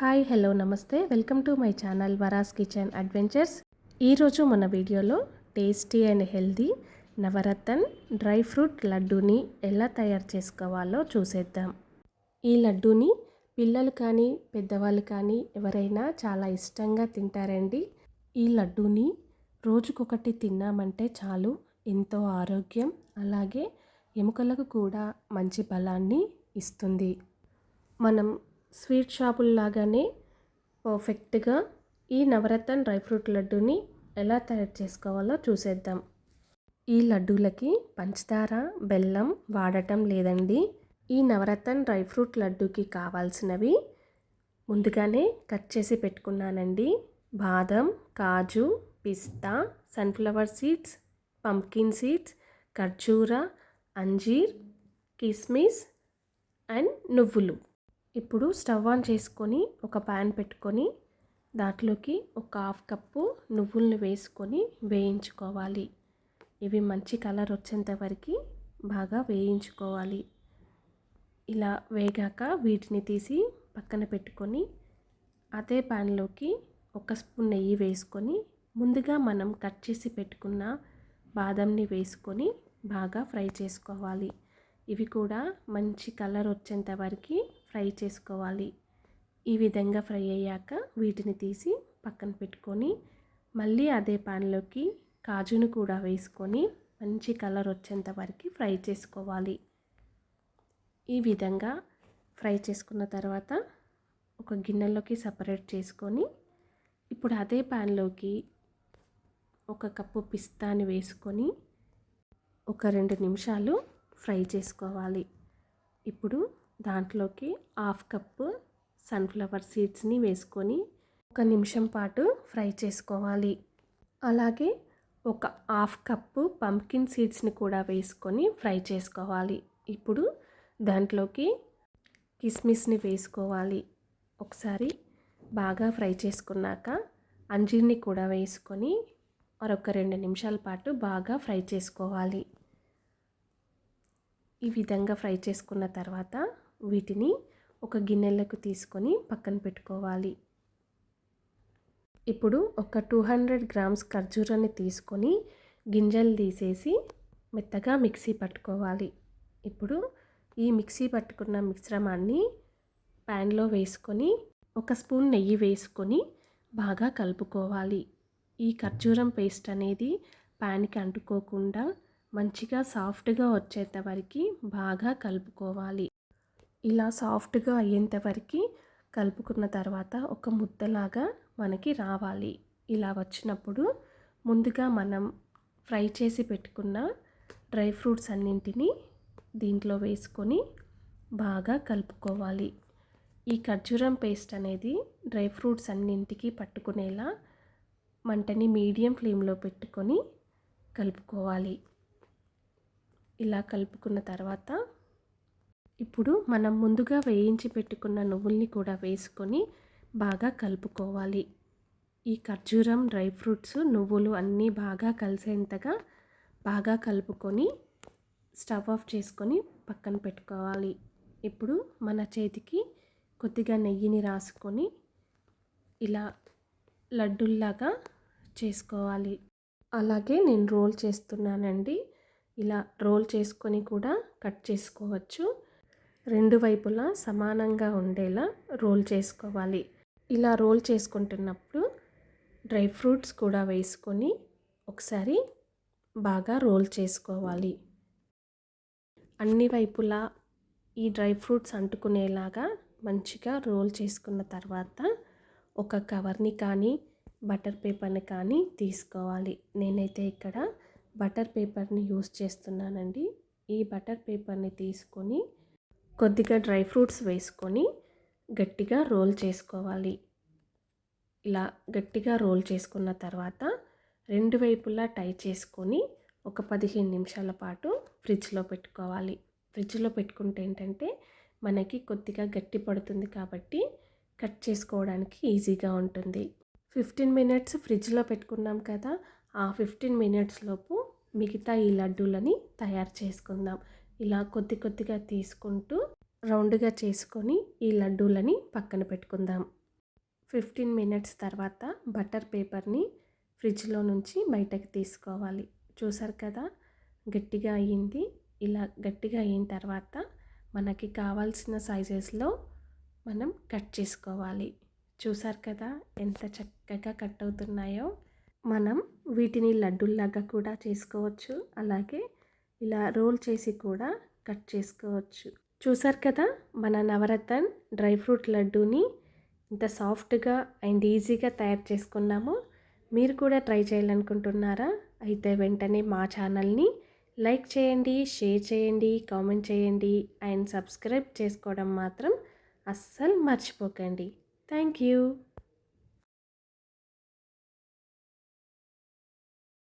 Hi hello నమస్తే. Welcome to my channel Varas kitchen adventures. ఈరోజు మన వీడియోలో tasty and healthy Navratan dry fruit లడ్డూని ఎలా తయారు చేసుకోవాలో చూసేద్దాం. ఈ లడ్డూని పిల్లలు కానీ పెద్దవాళ్ళు కానీ ఎవరైనా చాలా ఇష్టంగా తింటారండి. ఈ లడ్డూని రోజుకొకటి తిన్నామంటే చాలు ఎంతో ఆరోగ్యం అలాగే ఎముకలకు కూడా మంచి బలాన్ని ఇస్తుంది. మనం స్వీట్ షాపుల్లాగానే పర్ఫెక్ట్గా ఈ నవరత్న డ్రై ఫ్రూట్ లడ్డూని ఎలా తయారు చేసుకోవాలో చూసేద్దాం. ఈ లడ్డూలకి పంచదార బెల్లం వాడటం లేదండి. ఈ నవరత్న డ్రై ఫ్రూట్ లడ్డూకి కావాల్సినవి ముందుగానే కట్ చేసి పెట్టుకున్నానండి. బాదం కాజు పిస్తా సన్ఫ్లవర్ సీడ్స్ పంకిన్ సీడ్స్ ఖర్జూర అంజీర్ కిస్మిస్ అండ్ నువ్వులు. ఇప్పుడు స్టవ్ ఆన్ చేసుకొని ఒక ప్యాన్ పెట్టుకొని దాంట్లోకి ఒక హాఫ్ కప్పు నువ్వుల్ని వేసుకొని వేయించుకోవాలి. ఇవి మంచి కలర్ వచ్చేంత వరకు బాగా వేయించుకోవాలి. ఇలా వేగాక వీటిని తీసి పక్కన పెట్టుకొని అదే ప్యాన్లోకి ఒక స్పూన్ నెయ్యి వేసుకొని ముందుగా మనం కట్ చేసి పెట్టుకున్న బాదంని వేసుకొని బాగా ఫ్రై చేసుకోవాలి. ఇవి కూడా మంచి కలర్ వచ్చేంత వరకు ఫ్రై చేసుకోవాలి. ఈ విధంగా ఫ్రై అయ్యాక వీటిని తీసి పక్కన పెట్టుకొని మళ్ళీ అదే పాన్లోకి కాజును కూడా వేసుకొని మంచి కలర్ వచ్చేంత వరకు ఫ్రై చేసుకోవాలి. ఈ విధంగా ఫ్రై చేసుకున్న తర్వాత ఒక గిన్నెలోకి సపరేట్ చేసుకొని ఇప్పుడు అదే ప్యాన్లోకి ఒక కప్పు పిస్తాని వేసుకొని ఒక రెండు నిమిషాలు ఫ్రై చేసుకోవాలి. ఇప్పుడు దాంట్లోకి హాఫ్ కప్పు సన్ఫ్లవర్ సీడ్స్ని వేసుకొని ఒక నిమిషం పాటు ఫ్రై చేసుకోవాలి. అలాగే ఒక హాఫ్ కప్పు పంప్కిన్ సీడ్స్ని కూడా వేసుకొని ఫ్రై చేసుకోవాలి. ఇప్పుడు దాంట్లోకి కిస్మిస్ని వేసుకోవాలి. ఒకసారి బాగా ఫ్రై చేసుకున్నాక అంజీర్ని కూడా వేసుకొని మరొక రెండు నిమిషాల పాటు బాగా ఫ్రై చేసుకోవాలి. ఈ విధంగా ఫ్రై చేసుకున్న తర్వాత వీటిని ఒక గిన్నెలకు తీసుకొని పక్కన పెట్టుకోవాలి. ఇప్పుడు ఒక టూ హండ్రెడ్ గ్రామ్స్ ఖర్జూరాన్ని తీసుకొని గింజలు తీసేసి మెత్తగా మిక్సీ పట్టుకోవాలి. ఇప్పుడు ఈ మిక్సీ పట్టుకున్న మిశ్రమాన్ని ప్యాన్లో వేసుకొని ఒక స్పూన్ నెయ్యి వేసుకొని బాగా కలుపుకోవాలి. ఈ ఖర్జూరం పేస్ట్ అనేది ప్యాన్కి అంటుకోకుండా మంచిగా సాఫ్ట్గా వచ్చేంత వరకు బాగా కలుపుకోవాలి. ఇలా సాఫ్ట్గా అయ్యేంతవరకు కలుపుకున్న తర్వాత ఒక ముద్దలాగా మనకి రావాలి. ఇలా వచ్చినప్పుడు ముందుగా మనం ఫ్రై చేసి పెట్టుకున్న డ్రై ఫ్రూట్స్ అన్నింటినీ దీంట్లో వేసుకొని బాగా కలుపుకోవాలి. ఈ ఖర్జూరం పేస్ట్ అనేది డ్రై ఫ్రూట్స్ అన్నింటికి పట్టుకునేలా మంటని మీడియం ఫ్లేమ్లో పెట్టుకొని కలుపుకోవాలి. ఇలా కలుపుకున్న తర్వాత ఇప్పుడు మనం ముందుగా వేయించి పెట్టుకున్న నువ్వుల్ని కూడా వేసుకొని బాగా కలుపుకోవాలి. ఈ ఖర్జూరం డ్రై ఫ్రూట్స్ నువ్వులు అన్నీ బాగా కలిసేంతగా బాగా కలుపుకొని స్టవ్ ఆఫ్ చేసుకొని పక్కన పెట్టుకోవాలి. ఇప్పుడు మన చేతికి కొద్దిగా నెయ్యిని రాసుకొని ఇలా లడ్డుల్లాగా చేసుకోవాలి. అలాగే నేను రోల్ చేస్తున్నానండి. ఇలా రోల్ చేసుకొని కూడా కట్ చేసుకోవచ్చు. రెండు వైపులా సమానంగా ఉండేలా రోల్ చేసుకోవాలి. ఇలా రోల్ చేసుకుంటున్నప్పుడు డ్రై ఫ్రూట్స్ కూడా వేసుకొని ఒకసారి బాగా రోల్ చేసుకోవాలి. అన్ని వైపులా ఈ డ్రై ఫ్రూట్స్ అంటుకునేలాగా మంచిగా రోల్ చేసుకున్న తర్వాత ఒక కవర్ని కానీ బటర్ పేపర్ని కానీ తీసుకోవాలి. నేనైతే ఇక్కడ బటర్ పేపర్ని యూస్ చేస్తున్నానండి. ఈ బటర్ పేపర్ని తీసుకొని కొద్దిగా డ్రై ఫ్రూట్స్ వేసుకొని గట్టిగా రోల్ చేసుకోవాలి. ఇలా గట్టిగా రోల్ చేసుకున్న తర్వాత రెండు వైపులా టై చేసుకొని ఒక పదిహేను నిమిషాల పాటు ఫ్రిడ్జ్లో పెట్టుకోవాలి. ఫ్రిడ్జ్లో పెట్టుకుంటే ఏంటంటే మనకి కొద్దిగా గట్టి పడుతుంది కాబట్టి కట్ చేసుకోవడానికి ఈజీగా ఉంటుంది. ఫిఫ్టీన్ మినిట్స్ ఫ్రిడ్జ్లో పెట్టుకున్నాం కదా ఆ ఫిఫ్టీన్ మినిట్స్ లోపు మిగతా ఈ లడ్డూలని తయారు చేసుకుందాం. ఇలా కొద్ది కొద్దిగా తీసుకుంటూ రౌండ్గా చేసుకొని ఈ లడ్డూలని పక్కన పెట్టుకుందాం. ఫిఫ్టీన్ మినిట్స్ తర్వాత బటర్ పేపర్ని ఫ్రిడ్జ్లో నుంచి బయటకు తీసుకోవాలి. చూసారు కదా? గట్టిగా అయ్యింది. ఇలా గట్టిగా అయిన తర్వాత మనకి కావాల్సిన సైజెస్లో మనం కట్ చేసుకోవాలి. చూసారు కదా? ఎంత చక్కగా కట్ అవుతున్నాయో! మనం వీటిని లడ్డూల్లాగా కూడా చేసుకోవచ్చు. అలాగే ఇలా రోల్ చేసి కూడా కట్ చేసుకోవచ్చు. చూసారు కదా మన నవరత్న డ్రై ఫ్రూట్ లడ్డూని ఇంత సాఫ్ట్గా అండ్ ఈజీగా తయారు చేసుకున్నాము. మీరు కూడా ట్రై చేయాలనుకుంటున్నారా? అయితే వెంటనే మా ఛానల్ని లైక్ చేయండి షేర్ చేయండి కామెంట్ చేయండి అండ్ సబ్స్క్రైబ్ చేసుకోవడం మాత్రం అస్సలు మర్చిపోకండి. Thank you.